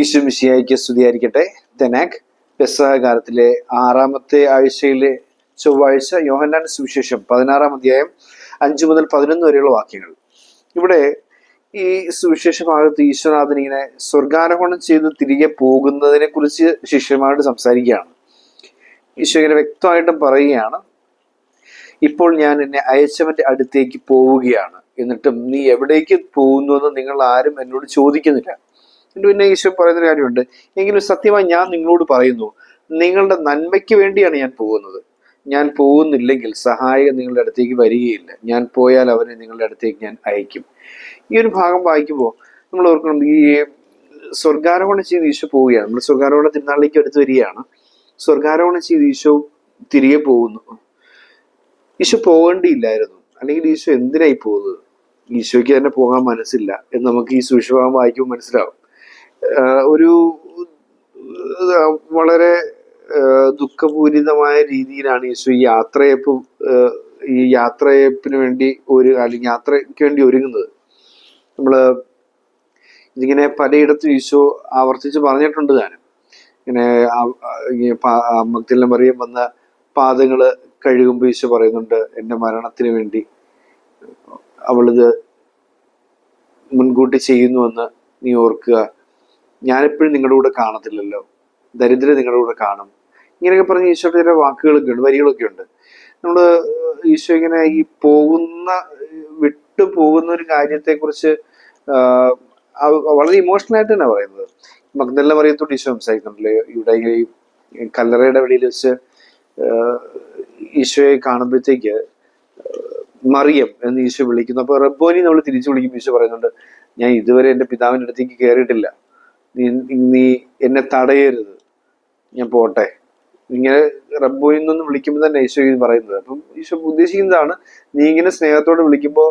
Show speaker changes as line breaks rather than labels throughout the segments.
ഈശോ മിശിയായിക്ക് സ്തുതിയായിരിക്കട്ടെ. തെനാക് പെസഹകാലത്തിലെ ആറാമത്തെ ആഴ്ചയിലെ ചൊവ്വാഴ്ച യോഹന്നാൻ സുവിശേഷം പതിനാറാം അധ്യായം അഞ്ചു മുതൽ പതിനൊന്ന് വരെയുള്ള വാക്യങ്ങൾ. ഇവിടെ ഈ സുവിശേഷ ഭാഗത്ത് ഈശ്വനാഥൻ ഇങ്ങനെ സ്വർഗാരോഹണം ചെയ്ത് തിരികെ പോകുന്നതിനെ കുറിച്ച് ശിഷ്യന്മാരോട് സംസാരിക്കുകയാണ്. ഈശോ ഇങ്ങനെ വ്യക്തമായിട്ടും പറയുകയാണ് ഇപ്പോൾ ഞാൻ എന്നെ അയച്ചവന്റെ അടുത്തേക്ക് പോവുകയാണ്. എന്നിട്ടും നീ എവിടേക്ക് പോകുന്നു എന്ന് നിങ്ങൾ ആരും എന്നോട് ചോദിക്കുന്നില്ല. പിന്നെ ഈശോ പറയുന്നൊരു കാര്യമുണ്ട്. എങ്കിലും സത്യമായി ഞാൻ നിങ്ങളോട് പറയുന്നു നിങ്ങളുടെ നന്മയ്ക്ക് വേണ്ടിയാണ് ഞാൻ പോകുന്നത്. ഞാൻ പോകുന്നില്ലെങ്കിൽ സഹായകൻ നിങ്ങളുടെ അടുത്തേക്ക് വരികയില്ല. ഞാൻ പോയാൽ അവനെ നിങ്ങളുടെ അടുത്തേക്ക് ഞാൻ അയക്കും. ഈ ഒരു ഭാഗം വായിക്കുമ്പോൾ നമ്മൾ ഓർക്കണം ഈ സ്വർഗാരോഹണം ചെയ്ത് ഈശോ പോവുകയാണ്. നമ്മൾ സ്വർഗാരോഹണ തിരുനാളിലേക്ക് അടുത്ത് വരികയാണ്. സ്വർഗാരോഹണം ചെയ്ത് ഈശോ തിരികെ പോകുന്നു. ഈശോ പോകേണ്ടിയില്ലായിരുന്നു. അല്ലെങ്കിൽ ഈശോ എന്തിനായി പോകുന്നത്? ഈശോയ്ക്ക് തന്നെ പോകാൻ മനസ്സില്ല എന്ന് നമുക്ക് ഈ സുവിശേഷം വായിക്കുമ്പോൾ മനസ്സിലാവും. ഒരു വളരെ ദുഃഖപൂരിതമായ രീതിയിലാണ് യേശു ഈ യാത്രയപ്പ് ഈ യാത്രയപ്പിന് വേണ്ടി ഒരു അല്ലെങ്കിൽ യാത്രയ്ക്ക് വേണ്ടി ഒരുങ്ങുന്നത്. നമ്മൾ ഇതിങ്ങനെ പലയിടത്തും ഈശോ ആവർത്തിച്ച് പറഞ്ഞിട്ടുണ്ട് താനും. ഇങ്ങനെ മഗ്ദലന മറിയം വന്ന പാദങ്ങൾ കഴുകുമ്പോൾ ഈശോ പറയുന്നുണ്ട് എന്റെ മരണത്തിന് വേണ്ടി അവളിത് മുൻകൂട്ടി ചെയ്യുന്നുവെന്ന് നീ ഓർക്കുക. ഞാനെപ്പോഴും നിങ്ങളുടെ കൂടെ കാണത്തില്ലല്ലോ. ദരിദ്രർ നിങ്ങളുടെ കൂടെ കാണും. ഇങ്ങനെയൊക്കെ പറഞ്ഞ് ഈശോയുടെ ചില വാക്കുകളൊക്കെ ഉണ്ട്. വരികളൊക്കെ ഉണ്ട് നമ്മൾ ഈശോ ഇങ്ങനെ ഈ പോകുന്ന വിട്ടു പോകുന്ന ഒരു കാര്യത്തെക്കുറിച്ച് വളരെ ഇമോഷണൽ ആയിട്ട് തന്നെ പറയുന്നത്. മഗ്ദല്ല മറിയത്തോട് ഈശോ സംസാരിക്കുന്നുണ്ടല്ലേ. ഇവിടെ ഈ കല്ലറയുടെ വെളിയിൽ വെച്ച് ഈശോയെ കാണുമ്പോഴത്തേക്ക് മറിയം എന്ന് ഈശോ വിളിക്കുന്നു. അപ്പൊ റബ്ബോനി നമ്മൾ തിരിച്ചു വിളിക്കുമ്പോൾ ഈശോ പറയുന്നുണ്ട് ഞാൻ ഇതുവരെ എന്റെ പിതാവിന്റെ അടുത്തേക്ക് കയറിയിട്ടില്ല നീ നീ എന്നെ തടയരുത്. ഞാൻ പോട്ടെ. ഇങ്ങനെ റബ്ബോയിൽ നിന്ന് വിളിക്കുമ്പോൾ തന്നെ ഈശോ ഇത് പറയുന്നത്. അപ്പം ഈശോ ഉദ്ദേശിക്കുന്നതാണ് നീ ഇങ്ങനെ സ്നേഹത്തോടെ വിളിക്കുമ്പോൾ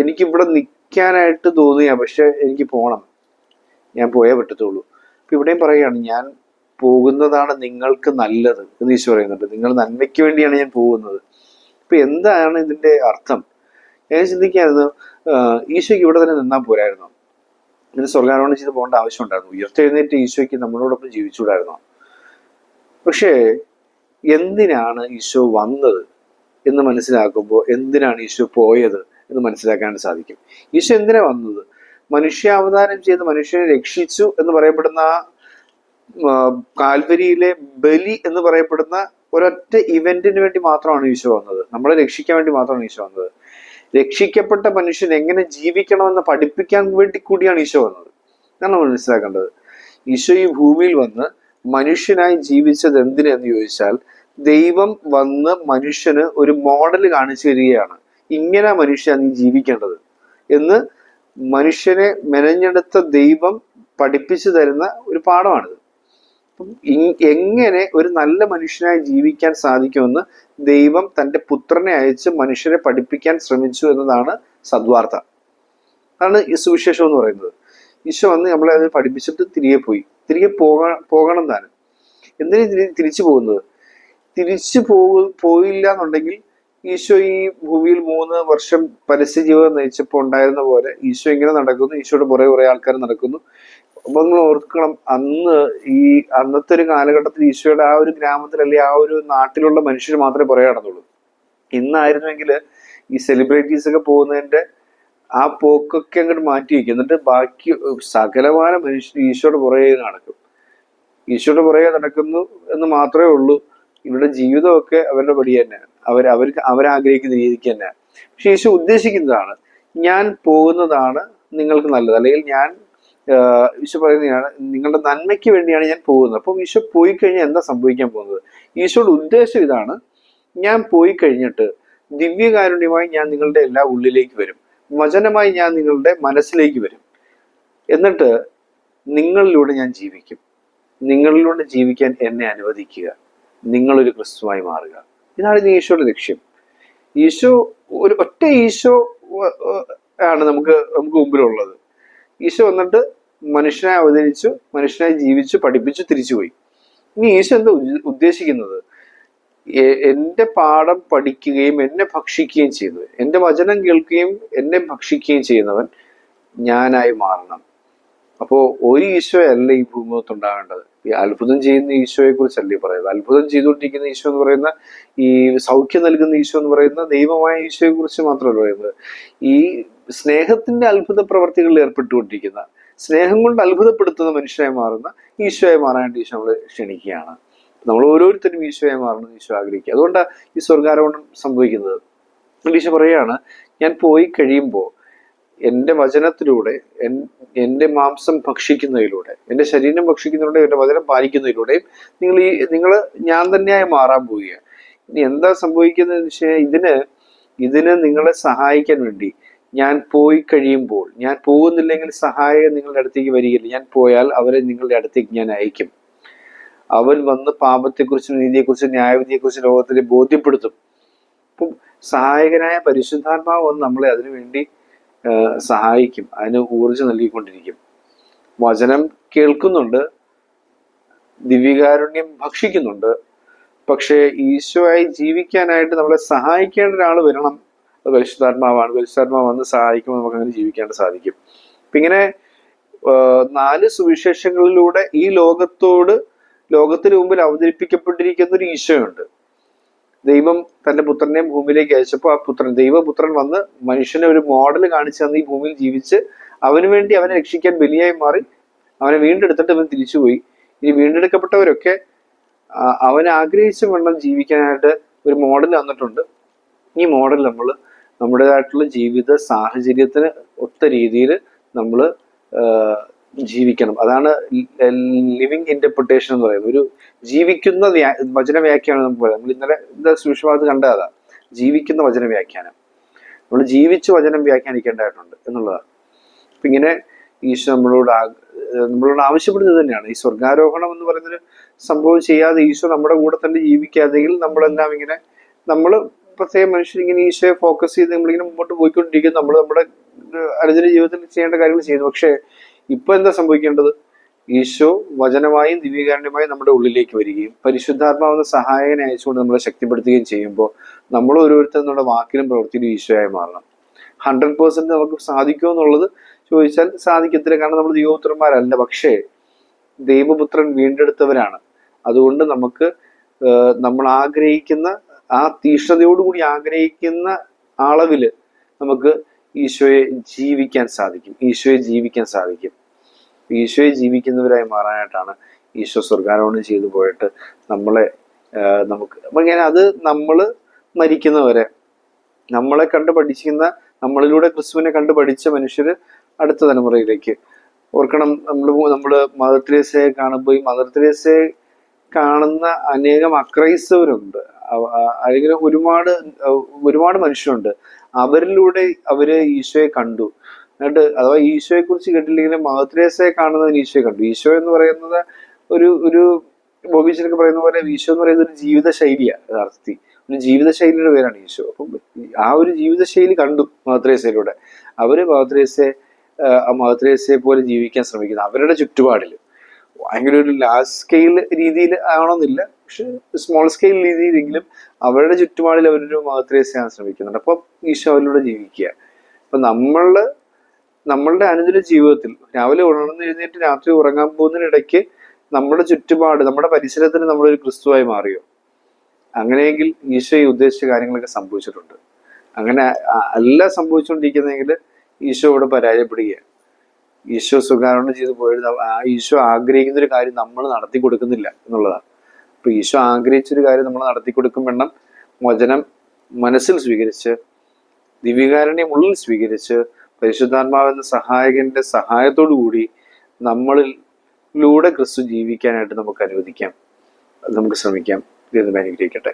എനിക്ക് ഇവിടെ നിൽക്കാനായിട്ട് തോന്നിയാ പക്ഷെ എനിക്ക് പോകണം ഞാൻ പോയേ പറ്റത്തുള്ളൂ. അപ്പൊ ഇവിടെയും പറയുകയാണ് ഞാൻ പോകുന്നതാണ് നിങ്ങൾക്ക് നല്ലത് എന്ന് ഈശോ പറയുന്നുണ്ട്. നിങ്ങൾ നന്മയ്ക്ക് വേണ്ടിയാണ് ഞാൻ പോകുന്നത്. അപ്പം എന്താണ് ഇതിന്റെ അർത്ഥം? ഞാൻ ചിന്തിക്കായിരുന്നു ഈശോയ്ക്ക് ഇവിടെ തന്നെ നിന്നാൽ പോരായിരുന്നു? ഇതിന് സ്വർഗാരോഹണം ചെയ്ത് പോകേണ്ട ആവശ്യമുണ്ടായിരുന്നു. ഉയർത്തെഴുന്നേറ്റ് ഈശോയ്ക്ക് നമ്മളോടൊപ്പം ജീവിച്ചുകൂടായിരുന്നു? പക്ഷേ എന്തിനാണ് ഈശോ വന്നത് എന്ന് മനസ്സിലാക്കുമ്പോൾ എന്തിനാണ് ഈശോ പോയത് എന്ന് മനസ്സിലാക്കാൻ സാധിക്കും. ഈശോ എന്തിനാ വന്നത്? മനുഷ്യാവതാരം ചെയ്ത് മനുഷ്യനെ രക്ഷിച്ചു എന്ന് പറയപ്പെടുന്ന കാൽവരിയിലെ ബലി എന്ന് പറയപ്പെടുന്ന ഒരൊറ്റ ഇവന്റിന് വേണ്ടി മാത്രമാണ് ഈശോ വന്നത്. നമ്മളെ രക്ഷിക്കാൻ വേണ്ടി മാത്രമാണ് ഈശോ വന്നത്. രക്ഷിക്കപ്പെട്ട മനുഷ്യൻ എങ്ങനെ ജീവിക്കണമെന്ന് പഠിപ്പിക്കാൻ വേണ്ടി കൂടിയാണ് ഈശോ വന്നത്. എന്നാണ് മനസ്സിലാക്കേണ്ടത്. ഈശോ ഈ ഭൂമിയിൽ വന്ന് മനുഷ്യനായി ജീവിച്ചത് എന്തിനെന്ന് ചോദിച്ചാൽ ദൈവം വന്ന് മനുഷ്യന് ഒരു മോഡൽ കാണിച്ചു തരികയാണ്. ഇങ്ങനെ മനുഷ്യൻ നീ ജീവിക്കേണ്ടത് എന്ന് മനുഷ്യനെ മെനഞ്ഞെടുത്ത ദൈവം പഠിപ്പിച്ചു തരുന്ന ഒരു പാഠമാണിത്. എങ്ങനെ ഒരു നല്ല മനുഷ്യനായി ജീവിക്കാൻ സാധിക്കുമെന്ന് ദൈവം തന്റെ പുത്രനെ അയച്ച് മനുഷ്യരെ പഠിപ്പിക്കാൻ ശ്രമിച്ചു എന്നതാണ് സദ്വാർത്ത. അതാണ് ഈ സുവിശേഷം എന്ന് പറയുന്നത്. ഈശോ വന്ന് നമ്മളെ അത് പഠിപ്പിച്ചിട്ട് തിരികെ പോയി. തിരികെ പോക പോകണം താനും എന്തിനു തിരിച്ചു പോകുന്നത്? തിരിച്ചു പോകു പോയില്ല എന്നുണ്ടെങ്കിൽ ഈശോ ഈ ഭൂമിയിൽ മൂന്ന് വർഷം പരസ്യ ജീവിതം നയിച്ചപ്പോൾ ഉണ്ടായിരുന്ന പോലെ ഈശോ ഇങ്ങനെ നടക്കുന്നു. ഈശോയുടെ പുറകെ കുറെ ആൾക്കാർ നടക്കുന്നു. അപ്പൊ നിങ്ങൾ ഓർക്കണം അന്ന് ഈ അന്നത്തെ ഒരു കാലഘട്ടത്തിൽ ഈശോയുടെ ആ ഒരു ഗ്രാമത്തിൽ അല്ലെങ്കിൽ ആ ഒരു നാട്ടിലുള്ള മനുഷ്യർ മാത്രമേ പുറകെ നടന്നുള്ളൂ. ഇന്നായിരുന്നുവെങ്കിൽ ഈ സെലിബ്രിറ്റീസ് ഒക്കെ പോകുന്നതിന്റെ ആ പോക്കൊക്കെ അങ്ങോട്ട് മാറ്റി വയ്ക്കും. എന്നിട്ട് ബാക്കി സകലമായ മനുഷ്യർ ഈശോയുടെ പുറകെ നടക്കും. ഈശോയുടെ പുറകെ നടക്കുന്നു എന്ന് മാത്രമേ ഉള്ളൂ. ഇവരുടെ ജീവിതമൊക്കെ അവരുടെ പടി തന്നെയാണ് അവർ അവർക്ക് അവരാഗ്രഹിക്കുന്ന രീതിക്ക് തന്നെയാണ് പക്ഷെ ഈശോ ഉദ്ദേശിക്കുന്നതാണ് ഞാൻ പോകുന്നതാണ് നിങ്ങൾക്ക് നല്ലത്. അല്ലെങ്കിൽ ഞാൻ ഈശോ പറയുന്നതാണ് നിങ്ങളുടെ നന്മയ്ക്ക് വേണ്ടിയാണ് ഞാൻ പോകുന്നത്. അപ്പം ഈശോ പോയി കഴിഞ്ഞാൽ എന്താ സംഭവിക്കാൻ പോകുന്നത്? ഈശോയുടെ ഉദ്ദേശം ഇതാണ് ഞാൻ പോയി കഴിഞ്ഞിട്ട് ദിവ്യകാരുണ്യമായി ഞാൻ നിങ്ങളുടെ എല്ലാ ഉള്ളിലേക്ക് വരും. വചനമായി ഞാൻ നിങ്ങളുടെ മനസ്സിലേക്ക് വരും. എന്നിട്ട് നിങ്ങളിലൂടെ ഞാൻ ജീവിക്കും. നിങ്ങളിലൂടെ ജീവിക്കാൻ എന്നെ അനുവദിക്കുക. നിങ്ങളൊരു ക്രിസ്തുവായി മാറുക. ഇതാണ് ഇനി ഈശോയുടെ ലക്ഷ്യം. ഈശോ ഒരു ഒറ്റ ഈശോ ആണ് നമുക്ക് നമുക്ക് മുമ്പിലുള്ളത്. ഈശോ വന്നിട്ട് മനുഷ്യനെ അവതരിച്ചു മനുഷ്യനെ ജീവിച്ചു പഠിപ്പിച്ചു തിരിച്ചുപോയി. ഇനി ഈശോ എന്താ ഉദ്ദ- ഉദ്ദേശിക്കുന്നത്? എന്റെ പാഠം പഠിക്കുകയും എന്നെ ഭക്ഷിക്കുകയും ചെയ്യുന്നത് എന്റെ വചനം കേൾക്കുകയും എന്നെ ഭക്ഷിക്കുകയും ചെയ്യുന്നവൻ ഞാനായി മാറണം. അപ്പോൾ ഒരു ഈശോ അല്ല ഈ ഭൂമുഖത്ത് ഉണ്ടാകേണ്ടത്. ഈ അത്ഭുതം ചെയ്യുന്ന ഈശോയെ കുറിച്ചല്ല ഈ പറയുന്നത്? അത്ഭുതം ചെയ്തുകൊണ്ടിരിക്കുന്ന ഈശോ എന്ന് പറയുന്ന ഈ സൗഖ്യം നൽകുന്ന ഈശോ എന്ന് പറയുന്ന ദൈവമായ ഈശോയെ കുറിച്ച് മാത്രമല്ല പറയുന്നത്. ഈ സ്നേഹത്തിന്റെ അത്ഭുത പ്രവർത്തികളിൽ ഏർപ്പെട്ടുകൊണ്ടിരിക്കുന്ന സ്നേഹം കൊണ്ട് അത്ഭുതപ്പെടുത്തുന്ന മനുഷ്യരായി മാറുന്ന ഈശോയെ മാറാനായിട്ട് ഈശോ നമ്മളെ ക്ഷണിക്കുകയാണ്. നമ്മൾ ഓരോരുത്തരും ഈശോയെ മാറണം ഈശോ ആഗ്രഹിക്കുക. അതുകൊണ്ടാണ് ഈ സ്വർഗാരോഹണം സംഭവിക്കുന്നത്. ഈശോ പറയുകയാണ് ഞാൻ പോയി കഴിയുമ്പോൾ എന്റെ വചനത്തിലൂടെ എൻ- എന്റെ മാംസം ഭക്ഷിക്കുന്നതിലൂടെ എന്റെ ശരീരം ഭക്ഷിക്കുന്നതിലൂടെ എന്റെ വചനം പാലിക്കുന്നതിലൂടെയും നിങ്ങൾ ഈ നിങ്ങൾ ഞാൻ തന്നെയായി മാറാൻ പോവുകയാണ്. ഇനി എന്താ സംഭവിക്കുന്നത് വെച്ചാൽ ഇതിന് ഇതിന് നിങ്ങളെ സഹായിക്കാൻ വേണ്ടി ഞാൻ പോയി കഴിയുമ്പോൾ ഞാൻ പോകുന്നില്ലെങ്കിൽ സഹായം നിങ്ങളുടെ അടുത്തേക്ക് വരികയില്ല. ഞാൻ പോയാൽ അവരെ നിങ്ങളുടെ അടുത്തേക്ക് ഞാൻ അയക്കും. അവൻ വന്ന് പാപത്തെക്കുറിച്ചും നീതിയെക്കുറിച്ചും ന്യായവിധിയെക്കുറിച്ചും ലോകത്തിനെ ബോധ്യപ്പെടുത്തും. അപ്പം സഹായകനായ പരിശുദ്ധാത്മാവ് വന്ന് നമ്മളെ അതിനുവേണ്ടി സഹായിക്കും. അതിന് ഊർജം നൽകിക്കൊണ്ടിരിക്കും. വചനം കേൾക്കുന്നുണ്ട്. ദിവ്യകാരുണ്യം ഭക്ഷിക്കുന്നുണ്ട്. പക്ഷേ ഈശോയായി ജീവിക്കാനായിട്ട് നമ്മളെ സഹായിക്കേണ്ട ഒരാൾ വരണം പരിശുദ്ധാത്മാവാണ്. പരിശുദ്ധാത്മാവ് വന്ന് സഹായിക്കുമ്പോൾ നമുക്ക് അങ്ങനെ ജീവിക്കാൻ സാധിക്കും. അപ്പൊ ഇങ്ങനെ നാല് സുവിശേഷങ്ങളിലൂടെ ഈ ലോകത്തോട് ലോകത്തിന് മുമ്പിൽ അവതരിപ്പിക്കപ്പെട്ടിരിക്കുന്ന ഒരു ഈശോയുണ്ട്. ദൈവം തന്റെ പുത്രനെ ഭൂമിയിലേക്ക് അയച്ചപ്പോൾ ആ പുത്രൻ ദൈവപുത്രൻ വന്ന് മനുഷ്യനെ ഒരു മോഡൽ കാണിച്ചു തന്ന് ഈ ഭൂമിയിൽ ജീവിച്ച് അവന് വേണ്ടി അവനെ രക്ഷിക്കാൻ ബലിയായി മാറി അവനെ വീണ്ടെടുത്തിട്ട് അവൻ തിരിച്ചുപോയി. ഇനി വീണ്ടെടുക്കപ്പെട്ടവരൊക്കെ അവൻ ആഗ്രഹിച്ച വണ്ണം ജീവിക്കാനായിട്ട് ഒരു മോഡൽ തന്നിട്ടുണ്ട്. ഈ മോഡൽ നമ്മൾ നമ്മുടേതായിട്ടുള്ള ജീവിത സാഹചര്യത്തിന് ഒത്ത രീതിയിൽ നമ്മൾ ജീവിക്കണം. അതാണ് ലിവിങ് ഇന്റർപ്രിട്ടേഷൻ എന്ന് പറയുന്നത്. ഒരു ജീവിക്കുന്ന വചന വ്യാഖ്യാനം നമുക്ക് പറയാം നമ്മൾ ഇന്നലെ ഇന്നലെ സുഷമാത് കണ്ടതാ. ജീവിക്കുന്ന വചന വ്യാഖ്യാനം നമ്മൾ ജീവിച്ച് വചനം വ്യാഖ്യാനിക്കേണ്ടതായിട്ടുണ്ട് എന്നുള്ളതാണ്. അപ്പൊ ഇങ്ങനെ ഈശോ നമ്മളോട് നമ്മളോട് ആവശ്യപ്പെടുന്നത് തന്നെയാണ്. ഈ സ്വർഗാരോഹണം എന്ന് പറയുന്നൊരു സംഭവം ചെയ്യാതെ ഈശോ നമ്മുടെ കൂടെ തന്നെ ജീവിക്കാതെങ്കിൽ നമ്മളെല്ലാം ഇങ്ങനെ നമ്മൾ പ്രത്യേക മനുഷ്യർ ഇങ്ങനെ ഈശോയെ ഫോക്കസ് ചെയ്ത് നമ്മളിങ്ങനെ മുമ്പോട്ട് പോയിക്കൊണ്ടിരിക്കും നമ്മൾ നമ്മുടെ അനുദിന ജീവിതത്തിൽ ചെയ്യേണ്ട കാര്യങ്ങൾ ചെയ്യുന്നു. പക്ഷേ ഇപ്പൊ എന്താ സംഭവിക്കേണ്ടത്? ഈശോ വചനമായും ദിവ്യകാരുണ്യമായും നമ്മുടെ ഉള്ളിലേക്ക് വരികയും പരിശുദ്ധാത്മാവെന്ന സഹായകനെ അയച്ചുകൊണ്ട് നമ്മളെ ശക്തിപ്പെടുത്തുകയും ചെയ്യുമ്പോൾ നമ്മൾ ഓരോരുത്തരും നമ്മുടെ വാക്കിലും പ്രവൃത്തിയിലും ഈശോയായി മാറണം. ഹൺഡ്രഡ് പേഴ്സെന്റ് നമുക്ക് സാധിക്കുമോ എന്നുള്ളത് ചോദിച്ചാൽ സാധിക്കത്തില്ല. കാരണം നമ്മൾ ദൈവപുത്രന്മാരല്ല. പക്ഷേ ദൈവപുത്രൻ വീണ്ടെടുത്തവരാണ്. അതുകൊണ്ട് നമുക്ക് നമ്മൾ ആഗ്രഹിക്കുന്ന ആ തീഷ്ണതയോടുകൂടി ആഗ്രഹിക്കുന്ന അളവിൽ നമുക്ക് ഈശോയെ ജീവിക്കാൻ സാധിക്കും. ഈശോയെ ജീവിക്കാൻ സാധിക്കും. ഈശോയെ ജീവിക്കുന്നവരായി മാറാനായിട്ടാണ് ഈശോ സ്വർഗാരോഹണം ചെയ്തു പോയിട്ട് നമ്മളെ നമുക്ക് ഇങ്ങനെ അത് നമ്മൾ മരിക്കുന്നവരെ നമ്മളെ കണ്ട് പഠിക്കുന്ന നമ്മളിലൂടെ ക്രിസ്തുവിനെ കണ്ട് പഠിച്ച മനുഷ്യർ അടുത്ത തലമുറയിലേക്ക് ഓർക്കണം. നമ്മൾ നമ്മൾ മദർ തെരേസയെ കാണുമ്പോൾ ഈ മദർ തെരേസയെ കാണുന്ന അനേകം അക്രൈസ്തവരുണ്ട്. അല്ലെങ്കിൽ ഒരുപാട് ഒരുപാട് മനുഷ്യരുണ്ട്. അവരിലൂടെ അവർ ഈശോയെ കണ്ടു. എന്നിട്ട് അഥവാ ഈശോയെ കുറിച്ച് കേട്ടില്ലെങ്കിലും മദർ തെരേസയെ കാണുന്നതിന് ഈശോയെ കണ്ടു. ഈശോ എന്ന് പറയുന്നത് ഒരു ഒരു ബോബീച്ചനൊക്കെ പറയുന്ന പോലെ ഈശോ എന്ന് പറയുന്നത് ഒരു ജീവിത ശൈലിയാണ് യഥാർത്ഥത്തിൽ. ഒരു ജീവിത ശൈലിയുടെ പേരാണ് ഈശോ. അപ്പം ആ ഒരു ജീവിത ശൈലി കണ്ടു മദർ തെരേസയിലൂടെ അവർ മദർ തെരേസയെ ആ മദർ പോലെ ജീവിക്കാൻ ശ്രമിക്കുന്നു. അവരുടെ ചുറ്റുപാടിൽ ഭയങ്കര ഒരു ലാർജ് സ്കെയിൽ രീതിയിൽ ആവണമെന്നില്ല. പക്ഷെ സ്മോൾ സ്കെയിൽ രീതിയിലെങ്കിലും അവരുടെ ചുറ്റുപാടിൽ അവരൊരു മാതൃകയെ ചെയ്യാൻ ശ്രമിക്കുന്നുണ്ട്. അപ്പോൾ ഈശോ അവരിലൂടെ ജീവിക്കുക. അപ്പൊ നമ്മൾ നമ്മളുടെ അനുദിന ജീവിതത്തിൽ രാവിലെ ഉണർന്ന് എഴുന്നേറ്റ് രാത്രി ഉറങ്ങാൻ പോകുന്നതിനിടയ്ക്ക് നമ്മുടെ ചുറ്റുപാട് നമ്മുടെ പരിസരത്തിന് നമ്മളൊരു ക്രിസ്തുവായി മാറിയോ? അങ്ങനെയെങ്കിൽ ഈശോ ഈ ഉദ്ദേശിച്ച കാര്യങ്ങളൊക്കെ സംഭവിച്ചിട്ടുണ്ട്. അങ്ങനെ അല്ല സംഭവിച്ചുകൊണ്ടിരിക്കുന്നെങ്കിൽ ഈശോ ഇവിടെ പരാജയപ്പെടുകയാണ്. ഈശോ സുഖാരണം ചെയ്തു പോയത് ഈശോ ആഗ്രഹിക്കുന്ന ഒരു കാര്യം നമ്മൾ നടത്തി കൊടുക്കുന്നില്ല എന്നുള്ളതാണ്. അപ്പൊ ഈശോ ആഗ്രഹിച്ചൊരു കാര്യം നമ്മൾ നടത്തി കൊടുക്കും വേണം വചനം മനസ്സിൽ സ്വീകരിച്ച് ദിവ്യകാരുണ്യം ഉള്ളിൽ സ്വീകരിച്ച് പരിശുദ്ധാത്മാവെന്ന സഹായകന്റെ സഹായത്തോടു കൂടി നമ്മളിലൂടെ ക്രിസ്തു ജീവിക്കാനായിട്ട് നമുക്ക് അനുവദിക്കാം. നമുക്ക് ശ്രമിക്കാം. ദൈവം അനുഗ്രഹിക്കട്ടെ.